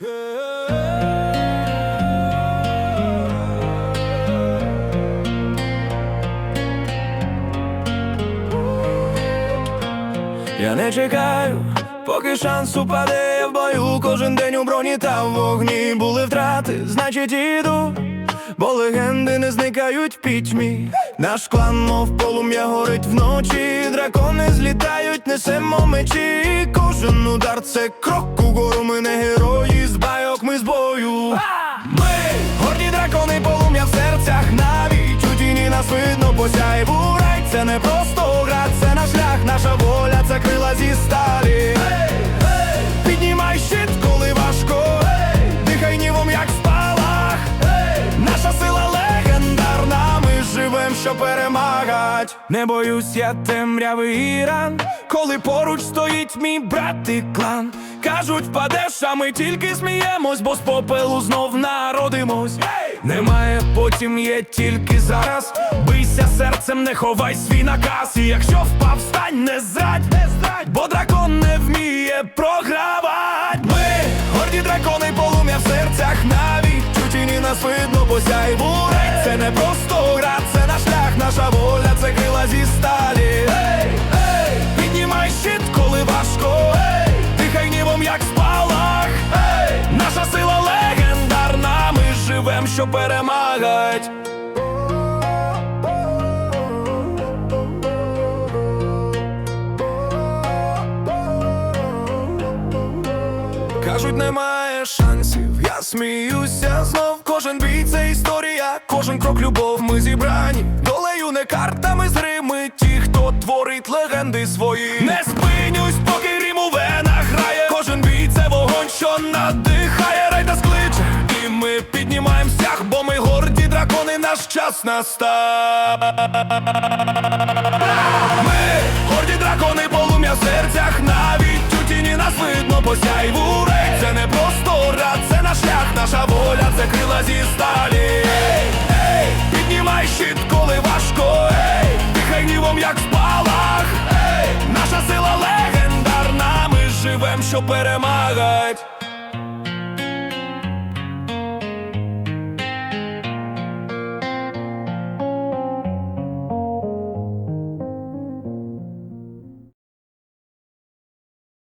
Я не чекаю, поки шанс упаде я в бою. Кожен день у броні та в вогні були втрати, значить іду, бо легенди не зникають в пітьмі. Наш клан, мов полум'я горить вночі. Дракони злітають, несемо мечі. Кожен удар це крок угору. Ми не герої Це не просто гра, це наш шлях, наша воля, це крила зі сталі. Піднімай щит, коли важко. Дихай нівом, як спалах. Наша сила легендарна, ми живем, що перемагать. Не боюсь я темряви і ран, коли поруч стоїть мій брат і клан. Кажуть, впадеш, а ми тільки сміємось, бо з попелу знов народимось. Немає потім, є тільки зараз. Бийся не ховай свій наказ. І якщо впав, стань, не зрадь, не зрадь, бо дракон не вміє програвать. Ми горді дракони, полум'я в серцях навіть у тіні нас видно, посяй бурей Це не просто гра, це наш шлях, наша воля, це крила зі сталі. Піднімай щит, коли важко. Дихай гнівом, як спалах. Наша сила легендарна, ми живем, що перемагать. Кажуть, немає шансів, я сміюся знов. Кожен бій це історія, кожен крок любов. Ми зібрані долею не картами з грими. Ті, хто творить легенди свої. Не спинюсь, поки рім у венах грає. Кожен бій це вогонь, що надихає, рейда скличе. І ми піднімаємо стяг, бо ми горді дракони, наш час настав. Ми горді дракони, полум'я в серцях навіть у тіні нас видно посяй наша воля, це крила зі сталі. Ей, ей, піднімай щит, коли важко. Ей, дихай гнівом, як спалах. Ей, наша сила легендарна, ми живем, що перемагать.